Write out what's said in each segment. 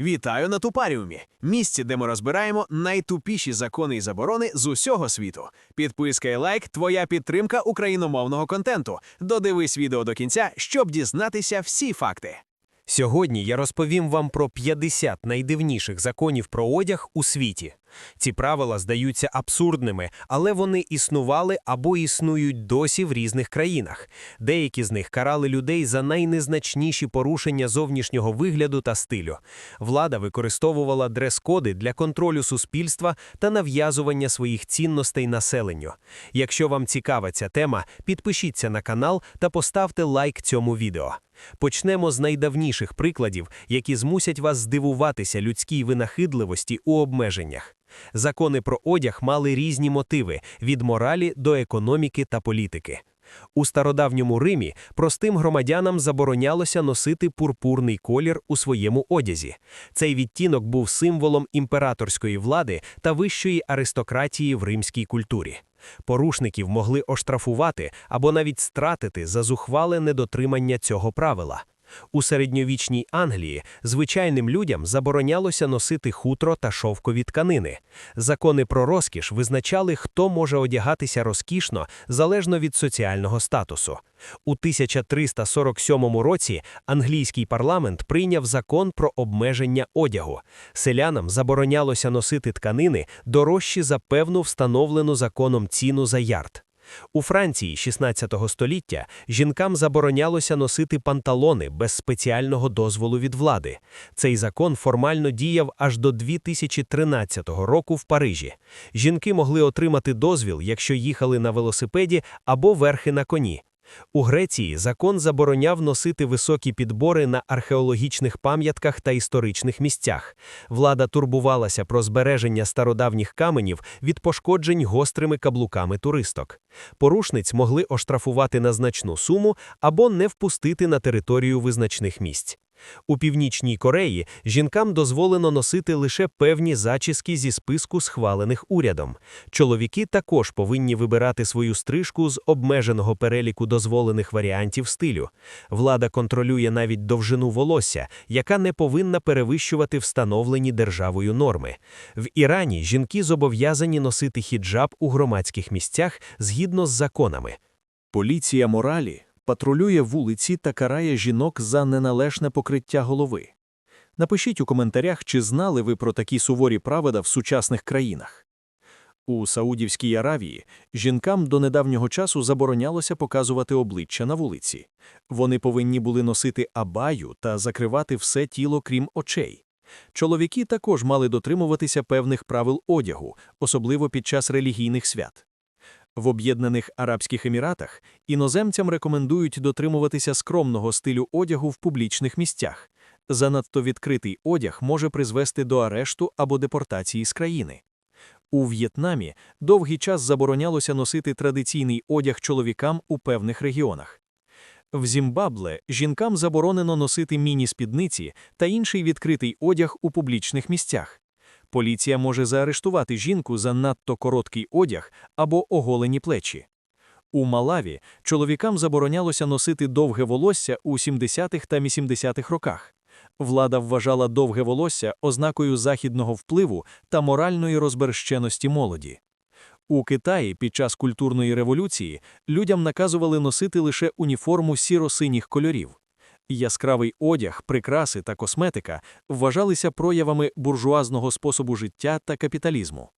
Вітаю на Тупаріумі, місці, де ми розбираємо найтупіші закони і заборони з усього світу. Підписка і лайк твоя підтримка україномовного контенту. Додивись відео до кінця, щоб дізнатися всі факти. Сьогодні я розповім вам про 50 найдивніших законів про одяг у світі. Ці правила здаються абсурдними, але вони існували або існують досі в різних країнах. Деякі з них карали людей за найнезначніші порушення зовнішнього вигляду та стилю. Влада використовувала дрес-коди для контролю суспільства та нав'язування своїх цінностей населенню. Якщо вам цікава ця тема, підпишіться на канал та поставте лайк цьому відео. Почнемо з найдавніших прикладів, які змусять вас здивуватися людській винахидливості у обмеженнях. Закони про одяг мали різні мотиви від моралі до економіки та політики. У стародавньому Римі простим громадянам заборонялося носити пурпурний колір у своєму одязі. Цей відтінок був символом імператорської влади та вищої аристократії в римській культурі. Порушників могли оштрафувати або навіть стратити за зухвале недотримання цього правила. У середньовічній Англії звичайним людям заборонялося носити хутро та шовкові тканини. Закони про розкіш визначали, хто може одягатися розкішно залежно від соціального статусу. У 1347 році англійський парламент прийняв закон про обмеження одягу. Селянам заборонялося носити тканини дорожчі за певну встановлену законом ціну за ярд. У Франції 16 століття жінкам заборонялося носити панталони без спеціального дозволу від влади. Цей закон формально діяв аж до 2013 року в Парижі. Жінки могли отримати дозвіл, якщо їхали на велосипеді або верхи на коні. У Греції закон забороняв носити високі підбори на археологічних пам'ятках та історичних місцях. Влада турбувалася про збереження стародавніх каменів від пошкоджень гострими каблуками туристок. Порушниць могли оштрафувати на значну суму або не впустити на територію визначних місць. У Північній Кореї жінкам дозволено носити лише певні зачіски зі списку схвалених урядом. Чоловіки також повинні вибирати свою стрижку з обмеженого переліку дозволених варіантів стилю. Влада контролює навіть довжину волосся, яка не повинна перевищувати встановлені державою норми. В Ірані жінки зобов'язані носити хіджаб у громадських місцях згідно з законами. Поліція моралі патрулює вулиці та карає жінок за неналежне покриття голови. Напишіть у коментарях, чи знали ви про такі суворі правила в сучасних країнах. У Саудівській Аравії жінкам до недавнього часу заборонялося показувати обличчя на вулиці. Вони повинні були носити абаю та закривати все тіло, крім очей. Чоловіки також мали дотримуватися певних правил одягу, особливо під час релігійних свят. В Об'єднаних Арабських Еміратах іноземцям рекомендують дотримуватися скромного стилю одягу в публічних місцях. Занадто відкритий одяг може призвести до арешту або депортації з країни. У В'єтнамі довгий час заборонялося носити традиційний одяг чоловікам у певних регіонах. В Зімбабле жінкам заборонено носити міні-спідниці та інший відкритий одяг у публічних місцях. Поліція може заарештувати жінку за надто короткий одяг або оголені плечі. У Малаві чоловікам заборонялося носити довге волосся у 70-х та 80-х роках. Влада вважала довге волосся ознакою західного впливу та моральної розберщеності молоді. У Китаї під час культурної революції людям наказували носити лише уніформу сіро-синіх кольорів. Яскравий одяг, прикраси та косметика вважалися проявами буржуазного способу життя та капіталізму.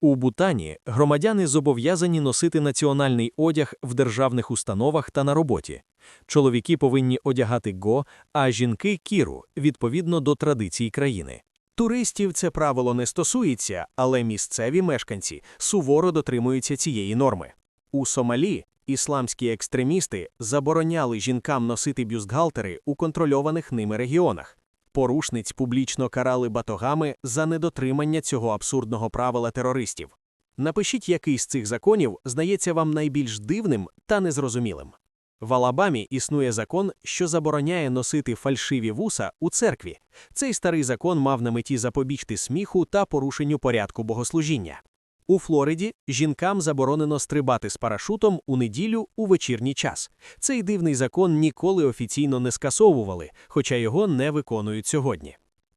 У Бутані громадяни зобов'язані носити національний одяг в державних установах та на роботі. Чоловіки повинні одягати го, а жінки кіру відповідно до традицій країни. Туристів це правило не стосується, але місцеві мешканці суворо дотримуються цієї норми. У Сомалі ісламські екстремісти забороняли жінкам носити бюстгальтери у контрольованих ними регіонах. Порушниць публічно карали батогами за недотримання цього абсурдного правила терористів. Напишіть, який з цих законів здається вам найбільш дивним та незрозумілим. В Алабамі існує закон, що забороняє носити фальшиві вуса у церкві. Цей старий закон мав на меті запобігти сміху та порушенню порядку богослужіння. У Флориді жінкам заборонено стрибати з парашутом у неділю у вечірній час. Цей дивний закон ніколи офіційно не скасовували, хоча його не виконують сьогодні.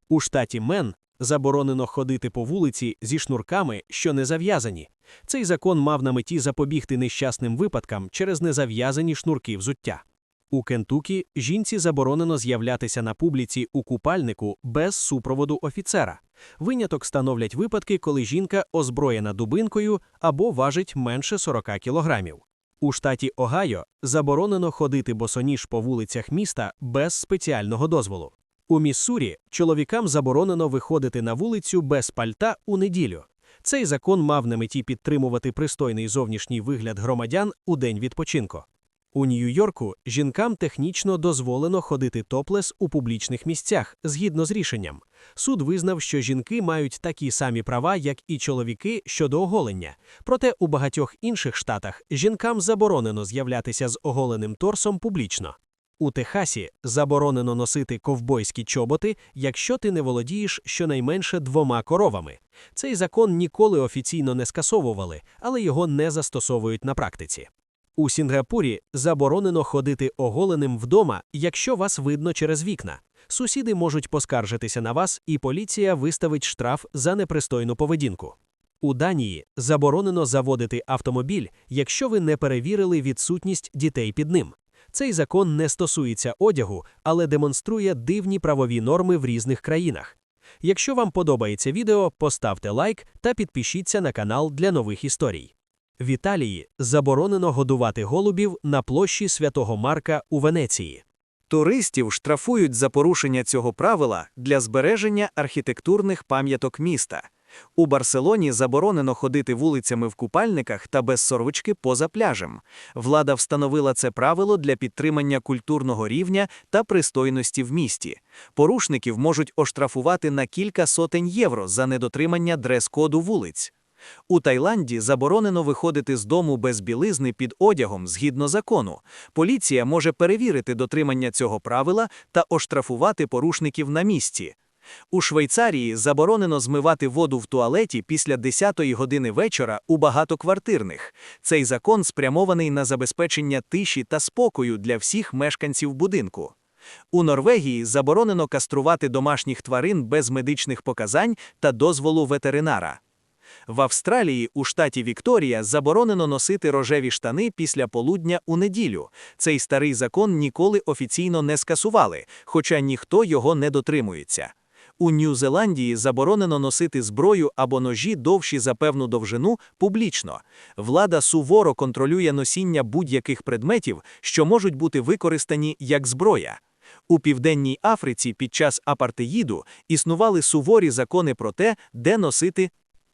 У штаті Мен заборонено ходити по вулиці зі шнурками, що не зав'язані. Цей закон мав на меті запобігти нещасним випадкам через незав'язані шнурки взуття. У Кентукі жінці заборонено з'являтися на публіці у купальнику без супроводу офіцера. Виняток становлять випадки, коли жінка озброєна дубинкою або важить менше 40 кілограмів. У штаті Огайо заборонено ходити босоніж по вулицях міста без спеціального дозволу. У Міссурі чоловікам заборонено виходити на вулицю без пальта у неділю. Цей закон мав на меті підтримувати пристойний зовнішній вигляд громадян у день відпочинку. У Нью-Йорку жінкам технічно дозволено ходити топлес у публічних місцях згідно з рішенням. Суд визнав, що жінки мають такі самі права, як і чоловіки щодо оголення. Проте у багатьох інших штатах жінкам заборонено з'являтися з оголеним торсом публічно. У Техасі заборонено носити ковбойські чоботи, якщо ти не володієш щонайменше двома коровами. Цей закон ніколи офіційно не скасовували, але його не застосовують на практиці. У Сінгапурі заборонено ходити оголеним вдома, якщо вас видно через вікна. Сусіди можуть поскаржитися на вас, і поліція виставить штраф за непристойну поведінку. У Данії заборонено заводити автомобіль, якщо ви не перевірили відсутність дітей під ним. Цей закон не стосується одягу, але демонструє дивні правові норми в різних країнах. Якщо вам подобається відео, поставте лайк та підпишіться на канал для нових історій. В Італії заборонено годувати голубів на площі Святого Марка у Венеції. Туристів штрафують за порушення цього правила для збереження архітектурних пам'яток міста. У Барселоні заборонено ходити вулицями в купальниках та без сорочки поза пляжем. Влада встановила це правило для підтримання культурного рівня та пристойності в місті. Порушників можуть оштрафувати на кілька сотень євро за недотримання дрес-коду вулиць. У Таїланді заборонено виходити з дому без білизни під одягом згідно закону. Поліція може перевірити дотримання цього правила та оштрафувати порушників на місці. У Швейцарії заборонено змивати воду в туалеті після 10-ї години вечора у багатоквартирних. Цей закон спрямований на забезпечення тиші та спокою для всіх мешканців будинку. У Норвегії заборонено каструвати домашніх тварин без медичних показань та дозволу ветеринара. В Австралії у штаті Вікторія заборонено носити рожеві штани після полудня у неділю. Цей старий закон ніколи офіційно не скасували, хоча ніхто його не дотримується. У Нью-Зеландії заборонено носити зброю або ножі довші за певну довжину публічно. Влада суворо контролює носіння будь-яких предметів, що можуть бути використані як зброя. У Південній Африці під час апартеїду існували суворі закони про те, де носити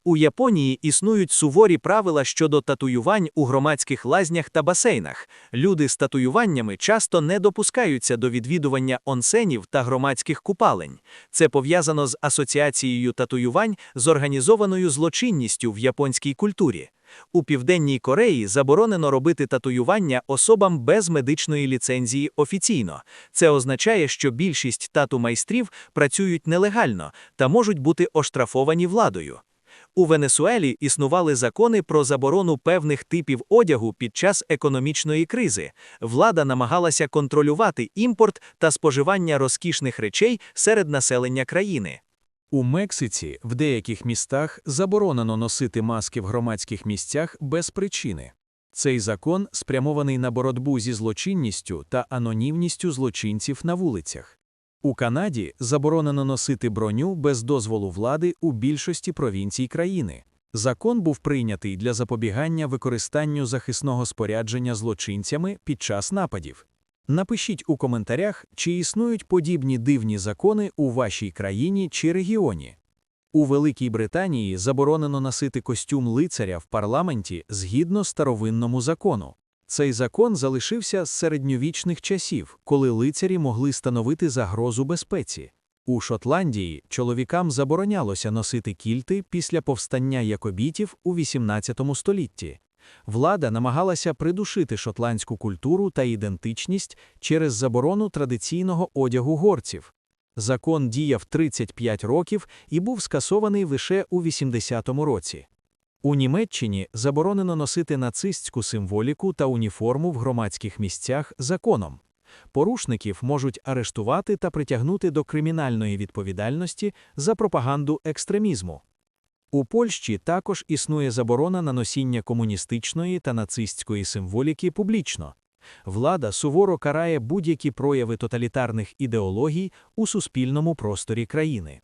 у Японії існують суворі правила щодо татуювань у громадських лазнях та басейнах. Люди з татуюваннями часто не допускаються до відвідування онсенів та громадських купалень. Це пов'язано з асоціацією татуювань з організованою злочинністю в японській культурі. У Південній Кореї заборонено робити татуювання особам без медичної ліцензії офіційно. Це означає, що більшість тату-майстрів працюють нелегально та можуть бути оштрафовані владою. У Венесуелі існували закони про заборону певних типів одягу під час економічної кризи. Влада намагалася контролювати імпорт та споживання розкішних речей серед населення країни. У Мексиці в деяких містах заборонено носити маски в громадських місцях без причини. Цей закон спрямований на боротьбу зі злочинністю та анонімністю злочинців на вулицях. У Канаді заборонено носити броню без дозволу влади у більшості провінцій країни. Закон був прийнятий для запобігання використанню захисного спорядження злочинцями під час нападів. Напишіть у коментарях, чи існують подібні дивні закони у вашій країні чи регіоні. У Великій Британії заборонено носити костюм лицаря в парламенті згідно старовинному закону. Цей закон залишився з середньовічних часів, коли лицарі могли становити загрозу безпеці. У Шотландії чоловікам заборонялося носити кільти після повстання якобітів у XVIII столітті. Влада намагалася придушити шотландську культуру та ідентичність через заборону традиційного одягу горців. Закон діяв 35 років і був скасований лише у 80-му році. У Німеччині заборонено носити нацистську символіку та уніформу в громадських місцях законом. Порушників можуть арештувати та притягнути до кримінальної відповідальності за пропаганду екстремізму. У Польщі також існує заборона на носіння комуністичної та нацистської символіки публічно. Влада суворо карає будь-які прояви тоталітарних ідеологій у суспільному просторі країни.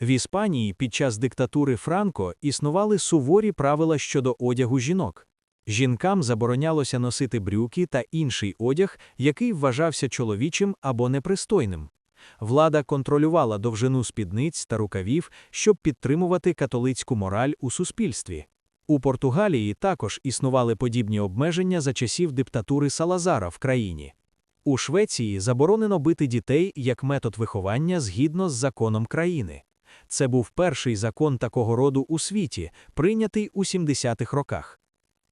В Іспанії під час диктатури Франко існували суворі правила щодо одягу жінок. Жінкам заборонялося носити брюки та інший одяг, який вважався чоловічим або непристойним. Влада контролювала довжину спідниць та рукавів, щоб підтримувати католицьку мораль у суспільстві. У Португалії також існували подібні обмеження за часів диктатури Салазара в країні. У Швеції заборонено бити дітей як метод виховання згідно з законом країни. Це був перший закон такого роду у світі, прийнятий у 70-х роках.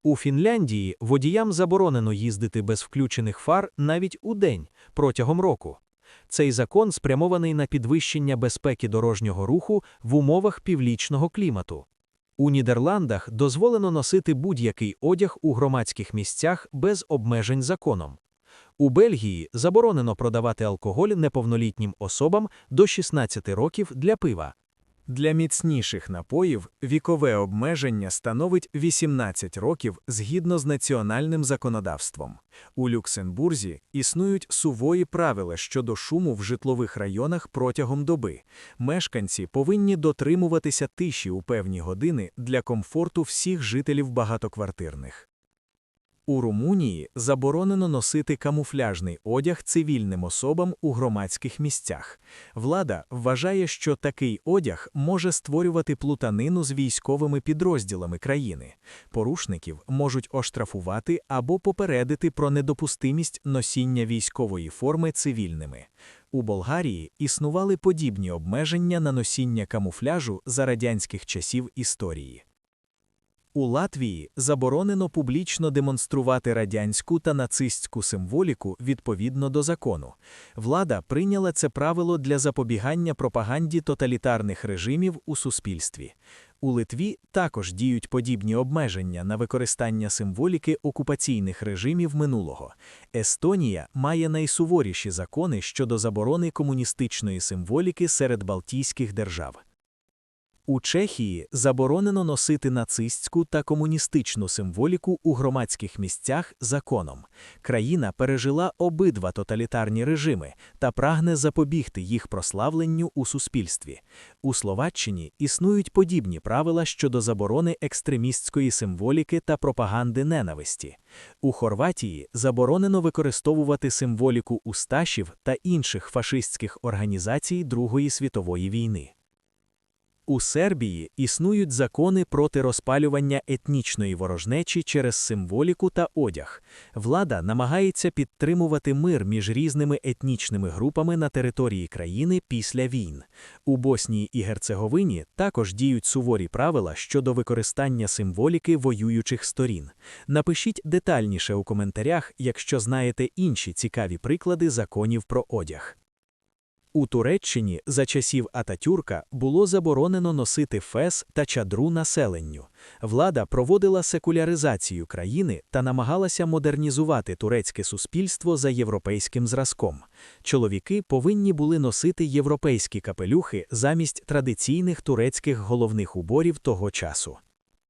У Фінляндії водіям заборонено їздити без включених фар навіть у день протягом року. Цей закон спрямований на підвищення безпеки дорожнього руху в умовах півлічного клімату. У Нідерландах дозволено носити будь-який одяг у громадських місцях без обмежень законом. У Бельгії заборонено продавати алкоголь неповнолітнім особам до 16 років для пива. Для міцніших напоїв вікове обмеження становить 18 років згідно з національним законодавством. У Люксембурзі існують суворі правила щодо шуму в житлових районах протягом доби. Мешканці повинні дотримуватися тиші у певні години для комфорту всіх жителів багатоквартирних. У Румунії заборонено носити камуфляжний одяг цивільним особам у громадських місцях. Влада вважає, що такий одяг може створювати плутанину з військовими підрозділами країни. Порушників можуть оштрафувати або попередити про недопустимість носіння військової форми цивільними. У Болгарії існували подібні обмеження на носіння камуфляжу за радянських часів історії. У Латвії заборонено публічно демонструвати радянську та нацистську символіку відповідно до закону. Влада прийняла це правило для запобігання пропаганді тоталітарних режимів у суспільстві. У Литві також діють подібні обмеження на використання символіки окупаційних режимів минулого. Естонія має найсуворіші закони щодо заборони комуністичної символіки серед Балтійських держав. У Чехії заборонено носити нацистську та комуністичну символіку у громадських місцях законом. Країна пережила обидва тоталітарні режими та прагне запобігти їх прославленню у суспільстві. У Словаччині існують подібні правила щодо заборони екстремістської символіки та пропаганди ненависті. У Хорватії заборонено використовувати символіку усташів та інших фашистських організацій Другої світової війни. У Сербії існують закони проти розпалювання етнічної ворожнечі через символіку та одяг. Влада намагається підтримувати мир між різними етнічними групами на території країни після війн. У Боснії і Герцеговині також діють суворі правила щодо використання символіки воюючих сторін. Напишіть детальніше у коментарях, якщо знаєте інші цікаві приклади законів про одяг. У Туреччині за часів Ататюрка було заборонено носити фес та чадру населенню. Влада проводила секуляризацію країни та намагалася модернізувати турецьке суспільство за європейським зразком. Чоловіки повинні були носити європейські капелюхи замість традиційних турецьких головних уборів того часу.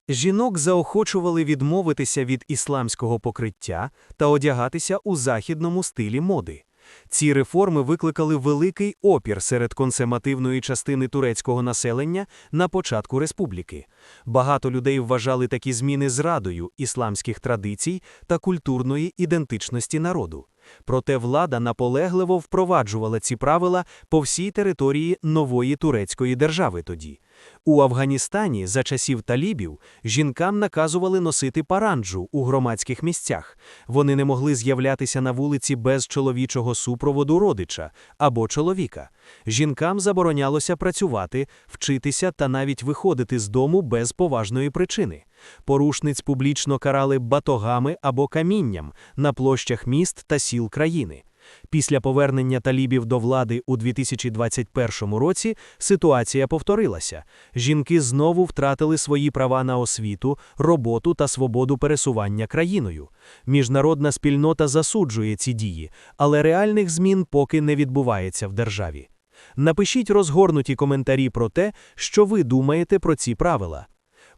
Жінок заохочували відмовитися від ісламського покриття та одягатися у західному стилі моди. Ці реформи викликали великий опір серед консервативної частини турецького населення на початку республіки. Багато людей вважали такі зміни зрадою ісламських традицій та культурної ідентичності народу. Проте влада наполегливо впроваджувала ці правила по всій території нової турецької держави тоді. У Афганістані за часів талібів жінкам наказували носити паранджу у громадських місцях. Вони не могли з'являтися на вулиці без чоловічого супроводу родича або чоловіка. Жінкам заборонялося працювати, вчитися та навіть виходити з дому без поважної причини. Порушниць публічно карали батогами або камінням на площах міст та сіл країни. Після повернення талібів до влади у 2021 році ситуація повторилася. Жінки знову втратили свої права на освіту, роботу та свободу пересування країною. Міжнародна спільнота засуджує ці дії, але реальних змін поки не відбувається в державі. Напишіть розгорнуті коментарі про те, що ви думаєте про ці правила.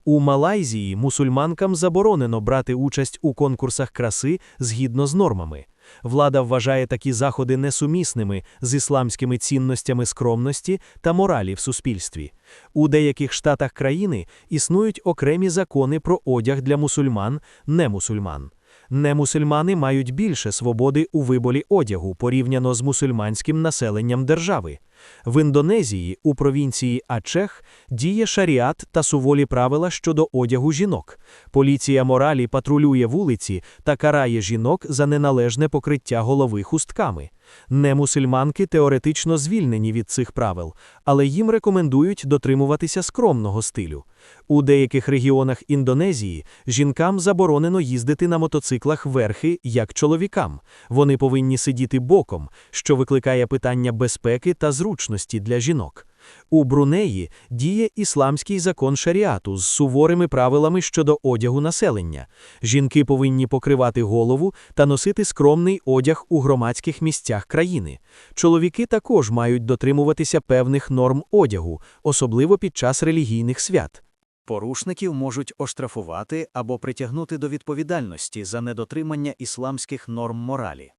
У Малайзії мусульманкам заборонено брати участь у конкурсах краси згідно з нормами. Влада вважає такі заходи несумісними з ісламськими цінностями скромності та моралі в суспільстві. У деяких штатах країни існують окремі закони про одяг для мусульман, не мусульман. Немусульмани мають більше свободи у виборі одягу порівняно з мусульманським населенням держави. В Індонезії, у провінції Ачех, діє шаріат та суволі правила щодо одягу жінок. Поліція моралі патрулює вулиці та карає жінок за неналежне покриття голови хустками. Немусульманки теоретично звільнені від цих правил, але їм рекомендують дотримуватися скромного стилю. У деяких регіонах Індонезії жінкам заборонено їздити на мотоциклах верхи, як чоловікам. Вони повинні сидіти боком, що викликає питання безпеки та зручності для жінок. У Брунеї діє ісламський закон шаріату з суворими правилами щодо одягу населення. Жінки повинні покривати голову та носити скромний одяг у громадських місцях країни. Чоловіки також мають дотримуватися певних норм одягу, особливо під час релігійних свят. Порушників можуть оштрафувати або притягнути до відповідальності за недотримання ісламських норм моралі.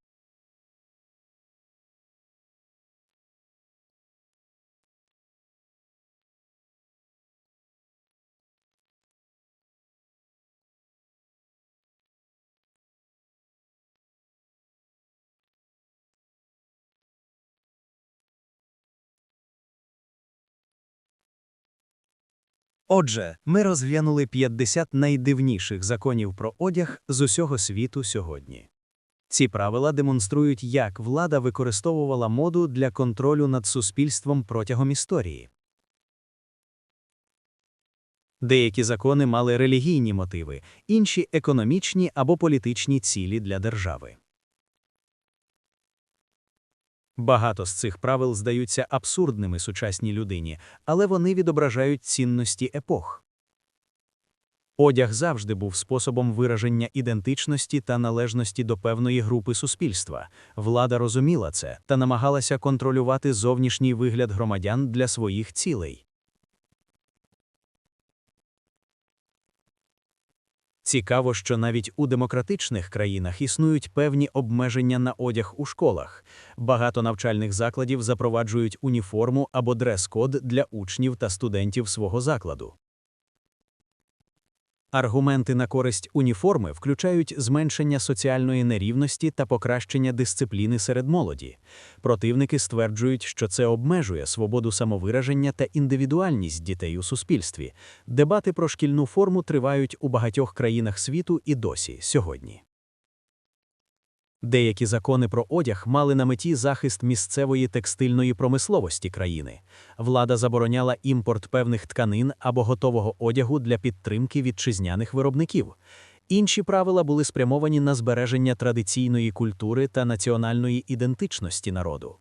Отже, ми розглянули 50 найдивніших законів про одяг з усього світу сьогодні. Ці правила демонструють, як влада використовувала моду для контролю над суспільством протягом історії. Деякі закони мали релігійні мотиви, інші економічні або політичні цілі для держави. Багато з цих правил здаються абсурдними сучасній людині, але вони відображають цінності епох. Одяг завжди був способом вираження ідентичності та належності до певної групи суспільства. Влада розуміла це та намагалася контролювати зовнішній вигляд громадян для своїх цілей. Цікаво, що навіть у демократичних країнах існують певні обмеження на одяг у школах. Багато навчальних закладів запроваджують уніформу або дрес-код для учнів та студентів свого закладу. Аргументи на користь уніформи включають зменшення соціальної нерівності та покращення дисципліни серед молоді. Противники стверджують, що це обмежує свободу самовираження та індивідуальність дітей у суспільстві. Дебати про шкільну форму тривають у багатьох країнах світу і досі сьогодні. Деякі закони про одяг мали на меті захист місцевої текстильної промисловості країни. Влада забороняла імпорт певних тканин або готового одягу для підтримки вітчизняних виробників. Інші правила були спрямовані на збереження традиційної культури та національної ідентичності народу.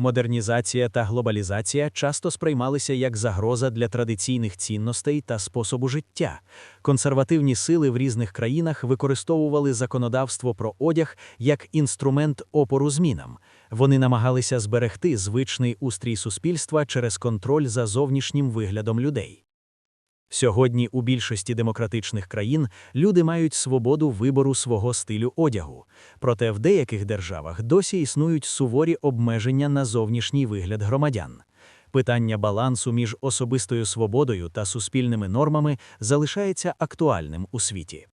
Модернізація та глобалізація часто сприймалися як загроза для традиційних цінностей та способу життя. Консервативні сили в різних країнах використовували законодавство про одяг як інструмент опору змінам. Вони намагалися зберегти звичний устрій суспільства через контроль за зовнішнім виглядом людей. Сьогодні у більшості демократичних країн люди мають свободу вибору свого стилю одягу, проте в деяких державах досі існують суворі обмеження на зовнішній вигляд громадян. Питання балансу між особистою свободою та суспільними нормами залишається актуальним у світі.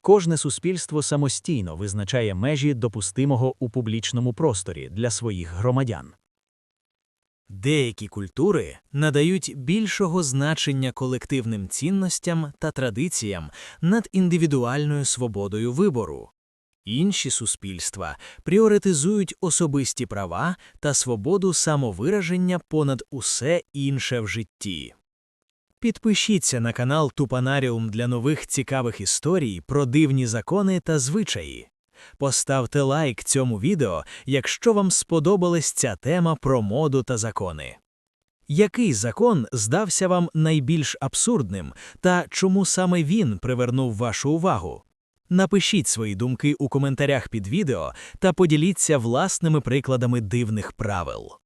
Кожне суспільство самостійно визначає межі допустимого у публічному просторі для своїх громадян. Деякі культури надають більшого значення колективним цінностям та традиціям над індивідуальною свободою вибору. Інші суспільства пріоритизують особисті права та свободу самовираження понад усе інше в житті. Підпишіться на канал Тупанаріум для нових цікавих історій про дивні закони та звичаї. Поставте лайк цьому відео, якщо вам сподобалась ця тема про моду та закони. Який закон здався вам найбільш абсурдним та чому саме він привернув вашу увагу? Напишіть свої думки у коментарях під відео та поділіться власними прикладами дивних правил.